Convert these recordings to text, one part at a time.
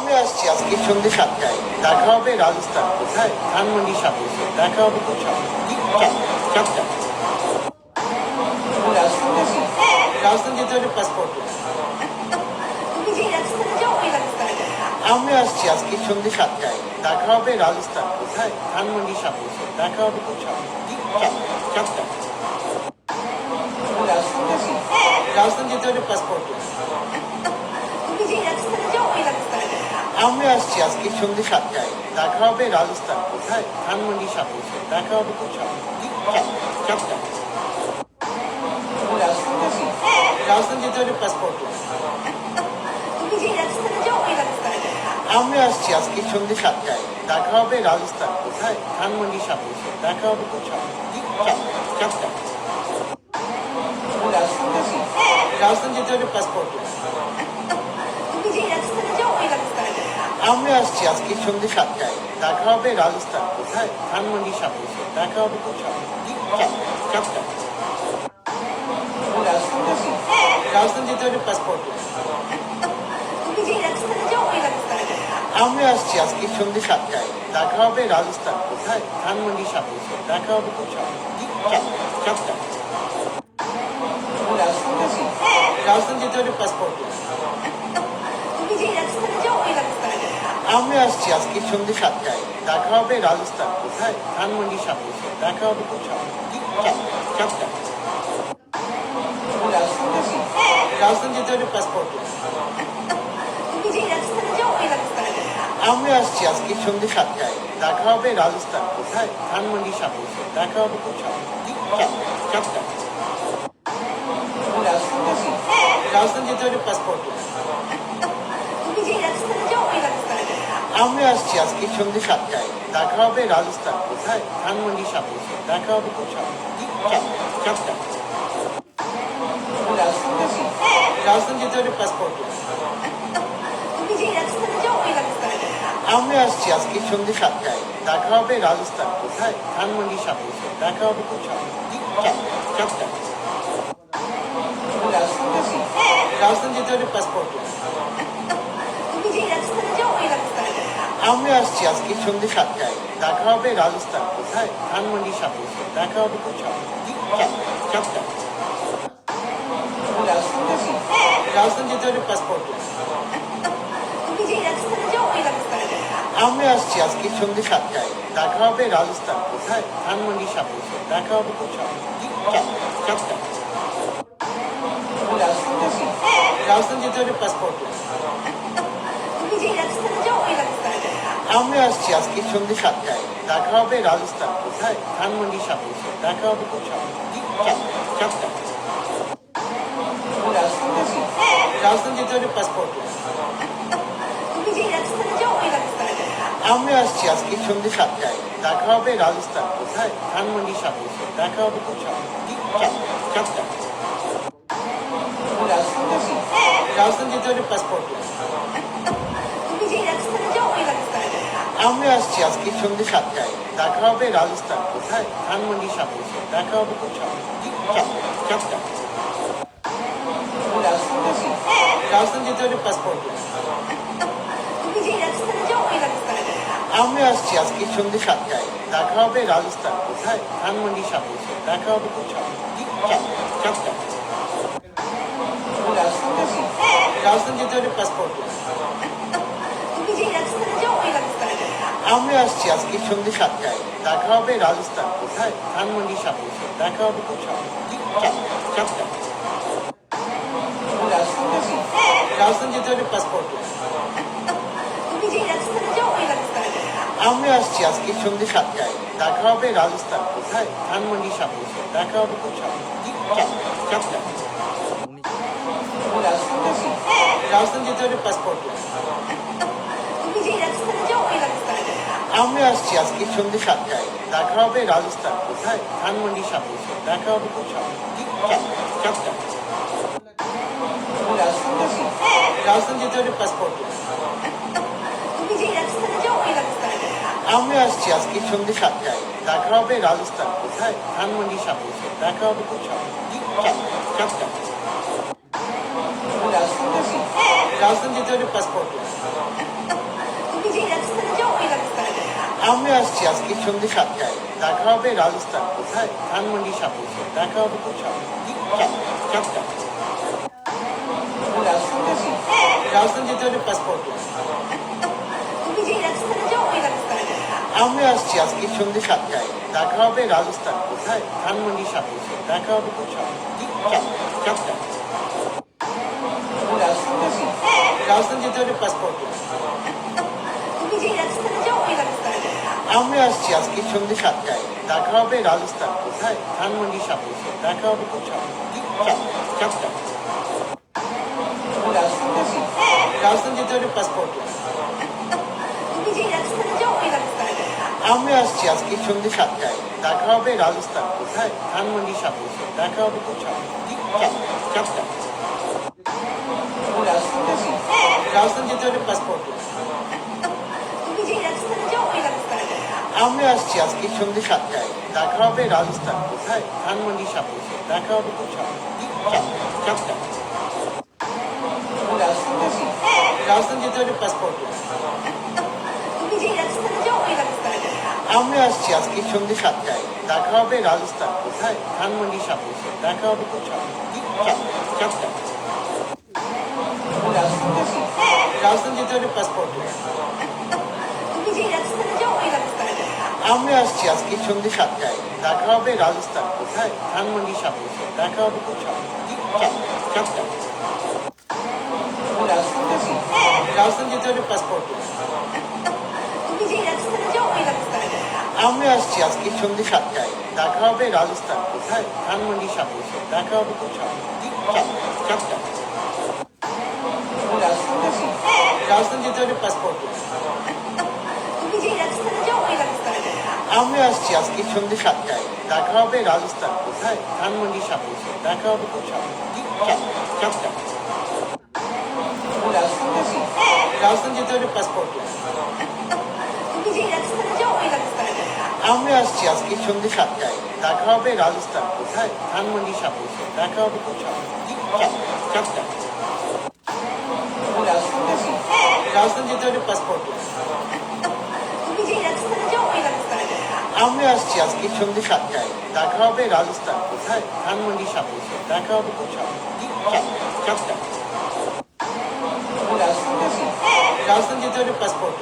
আমি আসছি আজকে সন্ধ্যে সাতটায়। দেখা হবে রাজস্থান কোথায়? ধানমন্ডি সাথে দেখা হবে রাজস্থান যেতে পাসপোর্ট আসছি আজকে সন্ধ্যে সাতটায়। দেখা হবে রাজস্থান কোথায়? সাথে দেখা হবে রাজস্থান যেতে পাসপোর্ট আমি আসছি আজকে সন্ধ্যে সাতটায়। দেখা হবে রাজস্থান কোথায়? ধানমন্ডি সাথে দেখা হবে ঠিক রাজস্থান যেতে হলে পাসপোর্ট তুমি যে রাজস্থানে যাও ওই রাজস্থানে দেখা আমি আসছি আজকে সন্ধ্যে সাতটায়। দেখা হবে রাজস্থান কোথায়? ধানমন্ডি সাথে দেখা হবে রাজস্থান যাবি রাজস্থান যেতে হলে পাসপোর্ট দেখা আমি আসছি আজকে সন্ধ্যে সাতটায়। দেখা হবে রাজস্থান। কোথায় ধানমন্ডি সাথে দেখা হবে ঠিক রাজস্থান যেতে হলে পাসপোর্ট তুমি যে রাজস্থানে যাও ওই রাজস্থানে দেখা আমি আসছি আজকে সন্ধ্যে সাতটায়। দেখা হবে রাজস্থান। কোথায় ধানমন্ডি সাথে দেখা হবে রাজস্থান যেতে হলে পাসপোর্ট আমি আসছি আজকে সন্ধ্যে সাতটায়। দেখা হবে রাজস্থান কোথায়? ধানমন্ডি সাথে দেখা হবে ঠিক চারটা রাজস্থান যেতে হলে পাসপোর্ট আমি আসছি আজকে সন্ধ্যে সাতটায়। দেখা হবে রাজস্থান কোথায়? ধানমন্ডি সাথে দেখা হবে কোথাও ঠিক রাজস্থান যেতে হলে পাসপোর্ট দেখা আমি আসছি আজকে সন্ধ্যে সাতটায়। দেখা হবে রাজস্থান কোথায়? ধানমন্ডি সাথে দেখা হবে চারটা রাজস্থান যেতে হলে পাসপোর্ট আসছি আজকে সন্ধ্যে সাতটায়। দেখা হবে রাজস্থান কোথায়? ধানমন্ডি সাথে দেখা হবে কোথাও ঠিক চারটা রাজস্থান যাবি রাজস্থান যেতে হলে পাসপোর্ট তুমি যে রাজস্থানে যাও ওই রাজস্থানে আমি আসছি আজকে সন্ধ্যে সাতটায়। দেখা হবে রাজস্থান কোথায়? ধানমন্ডি সাথে। দেখা হবে ঠিক চারটা রাজস্থান যেতে হলে পাসপোর্ট আমি আসছি আজকে সন্ধ্যে সাতটায়। দেখা হবে রাজস্থান কোথায়? ধানমন্ডি সাথে। দেখা হবে ঠিক চারটা রাজস্থান যেতে হলে পাসপোর্ট দেখা আমি আসছি আজকে সন্ধ্যে সাতটায়। দেখা হবে রাজস্থান কোথায়? ধানমন্ডি সাথে দেখা হবে কোথাও ঠিক রাজস্থান যেতে হলে পাসপোর্ট তুমি যে রাজস্থানে যাও ওই রাজস্থানে দেখা আমি আসছি আজকে সন্ধ্যে সাতটায়। দেখা হবে রাজস্থান কোথায়? ধানমন্ডি সাথে দেখা হবে কোথাও যাবি রাজস্থান যেতে হলে পাসপোর্ট আমি আসছি আজকে সন্ধ্যে সাতটায়। দেখা হবে রাজস্থান কোথায়? ধানমন্ডি সাথে দেখা হবে কোথাও চারটা রাজস্থান যেতে হলে পাসপোর্ট আমি আসছি আজকে সন্ধ্যে সাতটায়। দেখা হবে রাজস্থান কোথায়? ধানমন্ডি সাথে দেখা হবে কোথাও রাজস্থান যাবি রাজস্থান যেতে হলে পাসপোর্ট আমি আসছি আজকে সন্ধ্যে সাতটায়। দেখা হবে রাজস্থান কোথায়? ধানমন্ডি সাথে দেখা হবে কোথাও রাজস্থান যেতে হলে পাসপোর্ট আমি আসছি আজকে সন্ধ্যে সাতটায়। দেখা হবে রাজস্থান কোথায়? ধানমন্ডি সাথে দেখা হবে কোথাও ঠিক রাজস্থান রাজস্থান যেতে হলে পাসপোর্ট আমি আসছি আজকে সন্ধ্যে সাতটায়। দেখা হবে রাজস্থান কোথায়? ধানমন্ডি সাথে দেখা হবে কোথাও ঠিক চারটা। রাজস্থান যেতে হলে পাসপোর্ট আমি আসছি আজকে সন্ধ্যে সাতটায়। দেখা হবে রাজস্থান কোথায়? ধানমন্ডি সাথে দেখা হবে ঠিক চারটা। রাজস্থান রাজস্থান যেতে হলে পাসপোর্ট আমি আসছি আজকে সন্ধ্যে সাতটায়। দেখা হবে রাজস্থান কোথায়? ধানমন্ডি সাপোর্টে দেখা হবে কোথাও চারটা হ্যাঁ রাজস্থান যেতে হলে পাসপোর্ট আমি আসছি আজকে সন্ধ্যে সাতটায়। দেখা হবে রাজস্থান কোথায়? ধানমন্ডি সাপোর্টে দেখা হবে কোথাও চারটা হ্যাঁ রাজস্থান যেতে হলে পাসপোর্ট যাও আমি আসছি আজকে সন্ধ্যে সাতটায়। দেখা হবে রাজস্থান কোথায়? ধানমন্ডি সাপোর্টে দেখা হবে কোথাও হ্যাঁ রাজস্থান যেতে হলে পাসপোর্ট তুমি যে রাজস্থানে যাও ওই রাজস্থানে যাও। আমি আসছি আজকে সন্ধ্যে সাতটায়। দেখা হবে রাজস্থান কোথায়? ধানমন্ডি সাপোর্টে দেখা হবে কোথাও হ্যাঁ রাজস্থান যেতে হলে পাসপোর্ট আমি আসছি আজকে সন্ধ্যে সাতটায়। দেখা হবে রাজস্থান কোথায়? ধানমন্ডি সাপোর্টে দেখা হবে চারটা হ্যাঁ রাজস্থান যেতে হলে পাসপোর্ট আমি আসছি আজকে সন্ধ্যে সাতটায়। দেখা হবে রাজস্থান কোথায়? ধানমন্ডি সাপোর্টে দেখা হবে চারটা হ্যাঁ রাজস্থান যেতে হলে পাসপোর্ট আমি আসছি আজকে সন্ধ্যে সাতটায়। দেখা হবে রাজস্থান কোথায়? ধানমন্ডি সাপোর্টে দেখা হবে রাজস্থান যেতে হলে পাসপোর্ট আমি আসছি আজকে সন্ধ্যে সাতটায়। দেখা হবে রাজস্থান কোথায়? ধানমন্ডি সাপোর্টে দেখা হবে কোথাও চারটা হ্যাঁ রাজস্থান যেতে হলে পাসপোর্ট আমি আসছি আজকে সন্ধ্যে সাতটায়। দেখা হবে রাজস্থান কোথায়? ধানমন্ডি সাপোর্টে দেখা হবে হ্যাঁ রাজস্থান যেতে হলে পাসপোর্ট আমি আসছি আজকে সন্ধ্যে সাতটায়। দেখা হবে রাজস্থান কোথায়? ধানমন্ডি সাপোর্টে দেখা হবে চারটা হ্যাঁ রাজস্থান যেতে হলে পাসপোর্ট আমি আসছি আজকে সন্ধ্যে সাতটায়। দেখা হবে রাজস্থান কোথায়? ধানমন্ডি সাপোর্টে দেখা হবে কোথাও চারটা রাজস্থান যেতে হলে পাসপোর্ট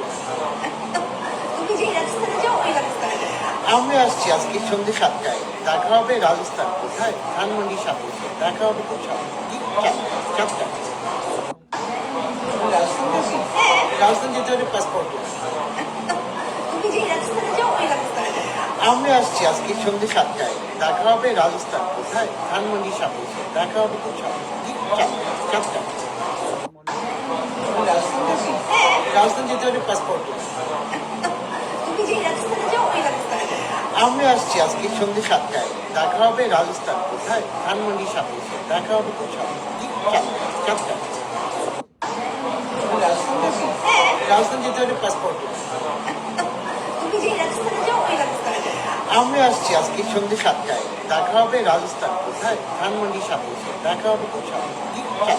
আমি আসছি আজকে সন্ধ্যে সাতটায়। দেখা হবে রাজস্থান কোথায়? ধানমন্ডি সাপোর্টে দেখা হবে কোথাও চারটা রাজস্থান যেতে হলে পাসপোর্ট আমি আসছি আজকে সন্ধ্যে সাতটায়। দেখা হবে রাজস্থান কোথায়? ধানমন্ডি সাপোর্টে দেখা হবে কোথাও হ্যাঁ রাজস্থান যেতে হলে পাসপোর্ট আমি আসছি আজকে সন্ধ্যে সাতটায়। দেখা হবে রাজস্থান কোথায়? ধানমন্ডি সাপোর্টে দেখা হবে কোথাও চারটা হ্যাঁ। রাজস্থান যেতে হলে পাসপোর্ট আমি আসছি আজকে সন্ধ্যে সাতটায়। দেখা হবে রাজস্থান কোথায়? ধানমন্ডি সাপোর্টে দেখা হবে হ্যাঁ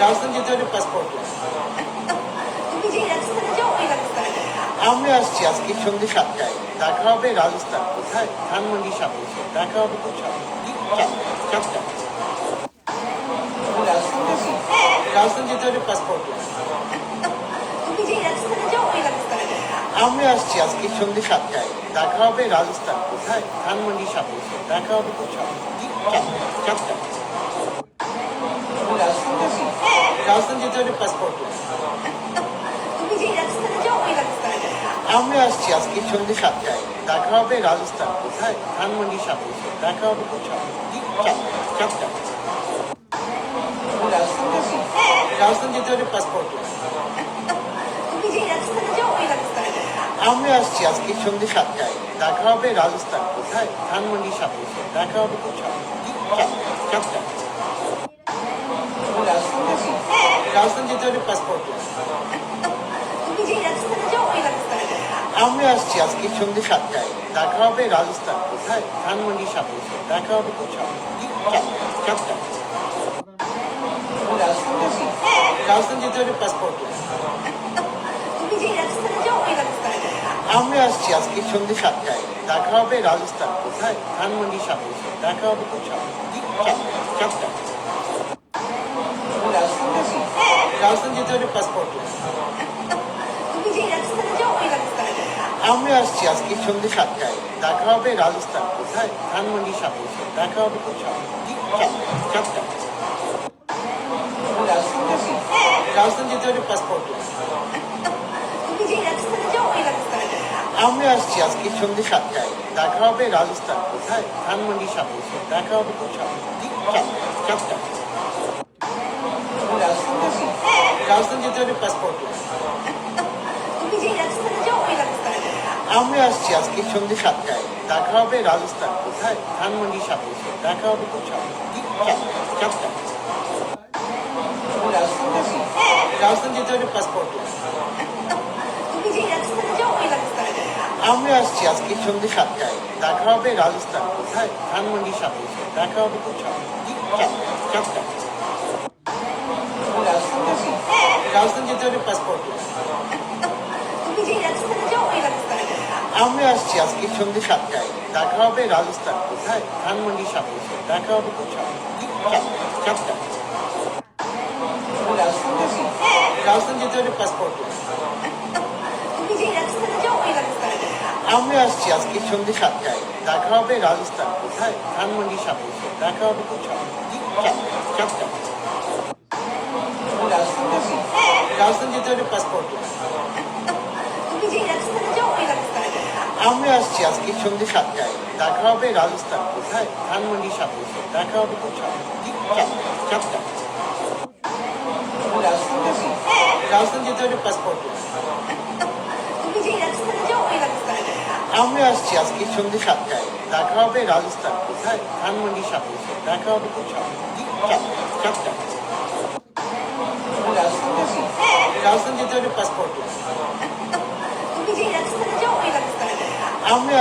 রাজস্থান যেতে হলে পাসপোর্ট তুমি যে রাজস্থানে যাও ওই রাজস্থানে যাও। আমি আসছি আজকে সন্ধ্যে সাতটায়। দেখা হবে রাজস্থান কোথায়? ধানমন্ডি সাপোর্টে দেখা হবে রাজস্থান যেতে হলে পাসপোর্ট আমি আসছি আজকে সন্ধ্যে সাতটায়। দেখা হবে রাজস্থান কোথায়? ধানমন্ডি সাপোর্টে দেখা হবে চারটা হ্যাঁ রাজস্থান যেতে হলে পাসপোর্ট আমি আসছি আজকে সন্ধ্যে সাতটায়। দেখা হবে রাজস্থান কোথায়? ধানমন্ডি সাপোর্টে দেখা হবে চারটা হ্যাঁ রাজস্থান যেতে হলে পাসপোর্ট আমি আসছি আজকে সন্ধ্যে সাতটায়। দেখা হবে রাজস্থান, কোথায়? ধানমন্ডি সাথে দেখা হবে কোথায়? রাজস্থান যেতে হবে পাসপোর্ট আমি আসছি আজকে সন্ধ্যে সাতটায়। দেখা হবে রাজস্থান, কোথায়? ধানমন্ডি সাথে দেখা হবে কোথায়? রাজস্থান যেতে পাসপোর্ট আমি আসছি আজকে সন্ধ্যে সাতটায়। দেখা হবে রাজস্থান কোথায়? ধানমন্ডির সামনে। এসে। দেখা হবে হ্যাঁ রাজস্থান যেতে হলে পাসপোর্ট আসছি আজকে সন্ধ্যে সাতটায়। দেখা হবে রাজস্থান কোথায়? ধানমন্ডির সামনে। এসে। দেখা হবে হ্যাঁ রাজস্থান যেতে হলে পাসপোর্ট আমি আসছি আজকে সন্ধ্যে সাতটায়। দেখা হবে রাজস্থান কোথায়? ধানমন্ডির সামনে। এসে। দেখা হবে ঠিক হ্যাঁ রাজস্থান যেতে হলে পাসপোর্ট আমি আসছি আজকে সন্ধ্যে সাতটায়। দেখা হবে রাজস্থান কোথায়? ধানমন্ডির সামনে। এসে। দেখা হবে ঠিক হ্যাঁ রাজস্থান যেতে হলে পাসপোর্ট যাও আমি আসছি আজকে সন্ধ্যে সাতটায়। দেখা হবে রাজস্থান কোথায়? ধানমন্ডির এসে। দেখা হবে কোথাও হ্যাঁ রাজস্থান যেতে হলে পাসপোর্ট তুমি যে রাজস্থানে যাও ওই রাজস্থানে যাও। আমি আসছি আজকে সন্ধ্যে সাতটায়। দেখা হবে রাজস্থান কোথায়? ধানমন্ডির এসে। দেখা হবে কোথাও চারটায়। হ্যাঁ। রাজস্থান যেতে হলে পাসপোর্ট যাও আমি আসছি আজকে সন্ধ্যে সাতটায়। দেখা হবে রাজস্থান কোথায়? ধানমন্ডির সামনে দেখা হবে চারটায় হ্যাঁ রাজস্থান যেতে হলে পাসপোর্ট তুমি যে রাজস্থানে যাও ওই রাজস্থানে যাও। আমি আসছি আজকে সন্ধ্যে সাতটায়। দেখা হবে রাজস্থান কোথায়? ধানমন্ডির সামনে দেখা হবে হ্যাঁ রাজস্থান যেতে হলে পাসপোর্ট আমি আসছি আজকে সন্ধ্যে সাতটায়। দেখা হবে রাজস্থান কোথায়? ধানমন্ডির এসে। দেখা হবে রাজস্থান যেতে হলে পাসপোর্ট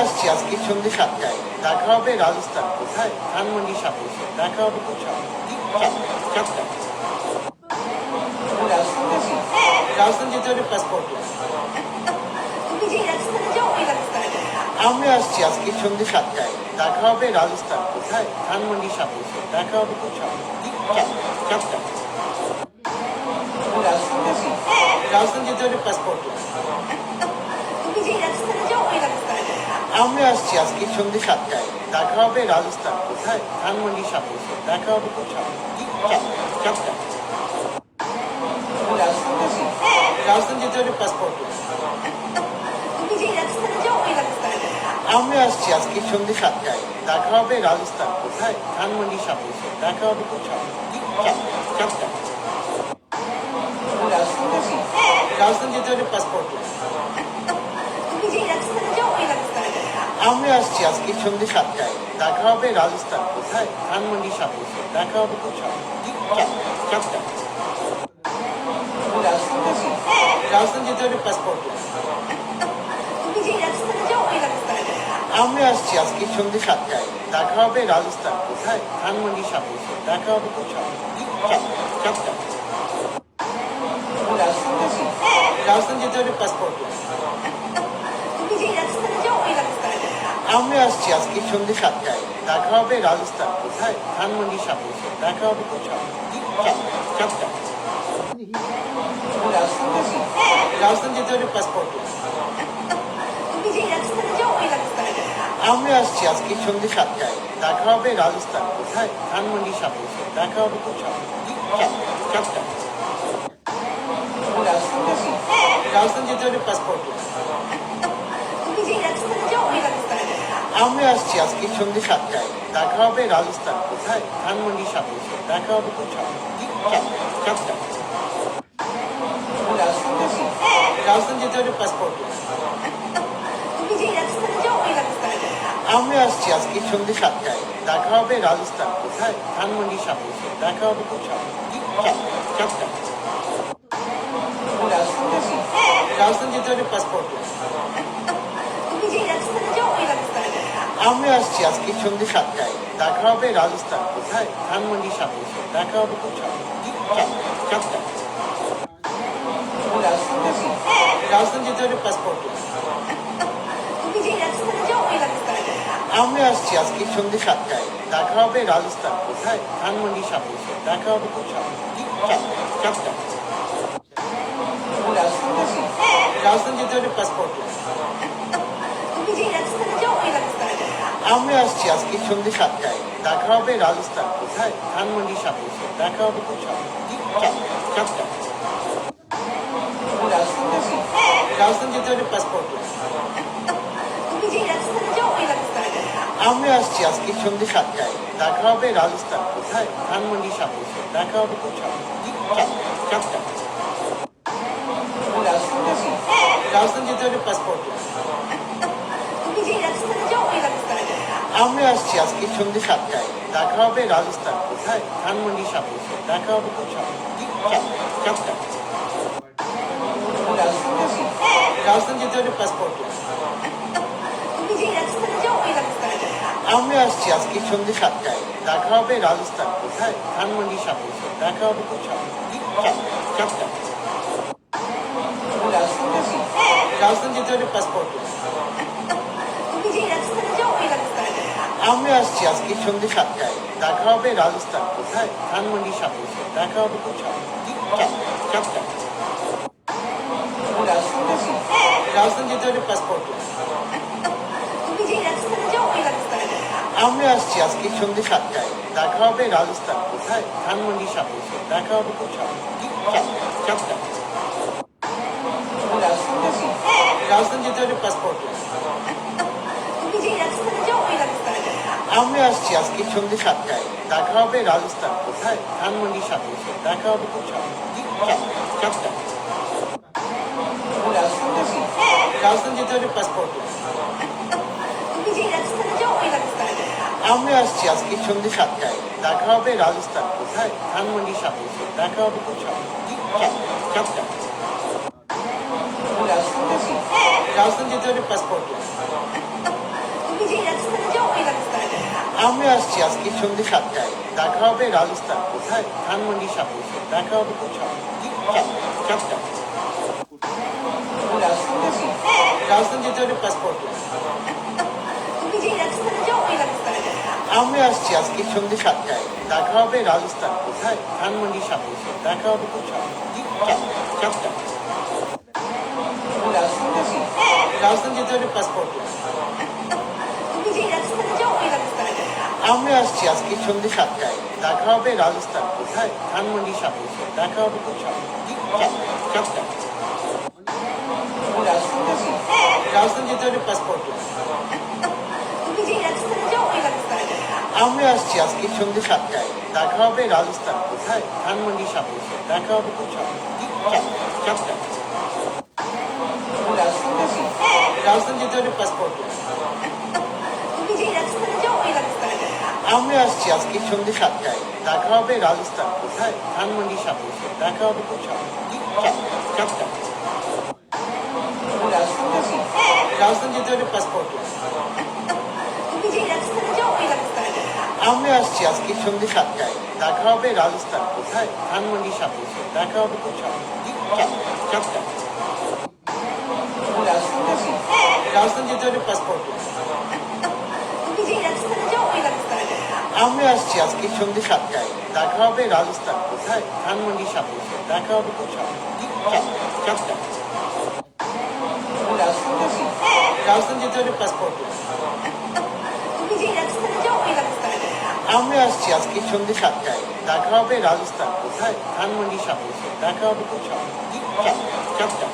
আসছি আজকে সন্ধ্যে সাতটায়। দেখা হবে রাজস্থান কোথায়? ধানমন্ডির সামনে এসে। দেখা হবে হ্যাঁ রাজস্থান যেতে হলে পাসপোর্ট যাও আমি আসছি আজকে সন্ধ্যে সাতটায়। দেখা হবে রাজস্থান কোথায়? ধানমন্ডির সামনে। এসে। দেখা হবে হ্যাঁ রাজস্থান যেতে হলে পাসপোর্ট আমি আসছি আজকে সন্ধ্যে সাতটায়। দেখা হবে রাজস্থান কোথায়? ধানমন্ডির এসে। দেখা হবে হ্যাঁ রাজস্থান যেতে হলে পাসপোর্ট আমি আসছি আজকে সন্ধ্যে সাতটায়। দেখা হবে রাজস্থান কোথায়? ধানমন্ডির সামনে এসে। দেখা হবে হ্যাঁ রাজস্থান যেতে হলে পাসপোর্ট আমি আসছি আজকে সন্ধ্যে সাতটায়। দেখা হবে রাজস্থান কোথায়? ধানমন্ডির সামনে এসে। দেখা হবে হ্যাঁ রাজস্থান যেতে হলে পাসপোর্ট আমি আসছি আজকে সন্ধ্যে সাতটায়। দেখা হবে রাজস্থান কোথায়? ধানমন্ডি এসে। দেখা হবে হ্যাঁ রাজস্থান যেতে হলে পাসপোর্ট আমি আসছি আজকে সন্ধ্যে সাতটায়। দেখা হবে রাজস্থান কোথায়? ধানমন্ডির সামনে এসে। দেখা হবে হ্যাঁ রাজস্থান যেতে হলে পাসপোর্ট যাও আমি আসছি আজকে সন্ধ্যে সাতটায়। দেখা হবে রাজস্থান কোথায়? ধানমন্ডির সামনে এসে। দেখা হবে কোথাও রাজস্থান যেতে হলে পাসপোর্ট তুমি যে রাজস্থানে যাও ওই রাজস্থানে যাও আমি আসছি আজকে সন্ধ্যে সাতটায়। দেখা হবে রাজস্থান কোথায়? ধানমন্ডির সামনে এসে। দেখা হবে কোথাও রাজস্থান যেতে হলে পাসপোর্ট আসছি আজকে সন্ধ্যে সাতটায়। দেখা হবে রাজস্থান কোথায়? ধানমন্ডি সামনে দেখা হবে কোথাও রাজস্থান যেতে হবে পাসপোর্ট আমরা আসছি আজকে সন্ধ্যে সাতটায়। দেখা হবে রাজস্থান কোথায়? ধানমন্ডি সামনে দেখা হবে কোথাও রাজস্থান যেতে হবে পাসপোর্ট যাও আমি আসছি আজকে সন্ধ্যে সাতটায়। দেখা হবে রাজস্থান কোথায়? ধানমন্ডি সামনে দেখা হবে চারটা হ্যাঁ রাজস্থান যেতে হলে পাসপোর্ট তুমি যে রাজস্থানে যাও ওই রাজস্থানে যাও। আমি আসছি আজকে সন্ধ্যে সাতটায়। দেখা হবে রাজস্থান কোথায়? ধানমন্ডি সামনে দেখা হবে হ্যাঁ রাজস্থান যেতে হলে পাসপোর্ট আমি আসছি আজকে সন্ধ্যে সাতটায়। দেখা হবে রাজস্থান কোথায়? ধানমন্ডি সামনে। দেখা হবে হ্যাঁ রাজস্থান যেতে হলে পাসপোর্ট আসছি আজকে সন্ধ্যে সাতটায়। দেখা হবে রাজস্থান কোথায়? ধানমন্ডি সামনে। দেখা হবে চারটা। হ্যাঁ রাজস্থান যেতে হলে পাসপোর্ট যাও আমি আসছি আজকে সন্ধ্যে সাতটায়। দেখা হবে রাজস্থান কোথায়? ধানমন্ডি সামনে। দেখা হবে চারটা হ্যাঁ রাজস্থান যেতে হলে পাসপোর্ট আসছি আজকে সন্ধ্যে সাতটায়। দেখা হবে রাজস্থান কোথায়? ধানমন্ডি সামনে। দেখা হবে চারটা হ্যাঁ রাজস্থান যেতে হলে পাসপোর্ট আমি আসছি আজকে সন্ধ্যে সাতটায়। দেখা হবে রাজস্থান কোথায়? ধানমন্ডি সামনে দেখা হবে হ্যাঁ রাজস্থান? যেতে হলে পাসপোর্ট আমি আসছি আজকে সন্ধ্যে সাতটায়। দেখা হবে রাজস্থান কোথায়? ধানমন্ডি সামনে দেখা হবে হ্যাঁ রাজস্থান যেতে হলে পাসপোর্ট আমি আসছি আজকে সন্ধ্যে সাতটায়। দেখা হবে রাজস্থান কোথায়? ধানমন্ডি সামনে দেখা হবে কোথাও ঠিক হ্যাঁ রাজস্থান যেতে হলে পাসপোর্ট আমি আসছি আজকে সন্ধ্যে সাতটায়। দেখা হবে রাজস্থান কোথায়? ধানমন্ডি সামনে দেখা হবে কোথাও ঠিক হ্যাঁ রাজস্থান যেতে হলে পাসপোর্ট আমি আসছি আজকে সন্ধ্যে সাতটায়। দেখা হবে রাজস্থান কোথায়? ধানমন্ডি সামনে দেখা হবে ঠিক চারটা। রাজস্থান যেতে হলে পাসপোর্ট আমি আসছি আজকে সন্ধ্যে সাতটায়। দেখা হবে রাজস্থান কোথায়? ধানমন্ডি সামনে দেখা হবে চারটা চারটা। হ্যাঁ। রাজস্থান যেতে হলে পাসপোর্ট যাও আমি আসছি আজকে সন্ধ্যে সাতটায়। দেখা হবে রাজস্থান কোথায়? ধানমন্ডি সামনে দেখা হবে রাজস্থান যেতে পাসপোর্ট তুমি যে রাজস্থানে যাও ওই রাজস্থানে যাও আমি আসছি আজকে সন্ধ্যে সাতটায়। দেখা হবে রাজস্থান কোথায়? ধানমন্ডি সামনে দেখা হবে হ্যাঁ রাজস্থান যেতে হলে পাসপোর্ট আমি আসছি আজকে সন্ধ্যে সাতটায়। দেখা হবে রাজস্থান কোথায়? ধানমন্ডি সামনে দেখা হবে চারটা হ্যাঁ রাজস্থান যেতে পাসপোর্ট আমি আসছি আজকে সন্ধ্যে সাতটায়। দেখা হবে রাজস্থান কোথায়? ধানমন্ডি সামনে দেখা হবে চারটা হ্যাঁ রাজস্থান যেতে হলে পাসপোর্ট যাও আমি আসছি আজকে সন্ধ্যে সাতটায়। দেখা হবে রাজস্থান। কোথায়? ধানমন্ডি সামনে। দেখা হবে কোথাও ঠিক চারটা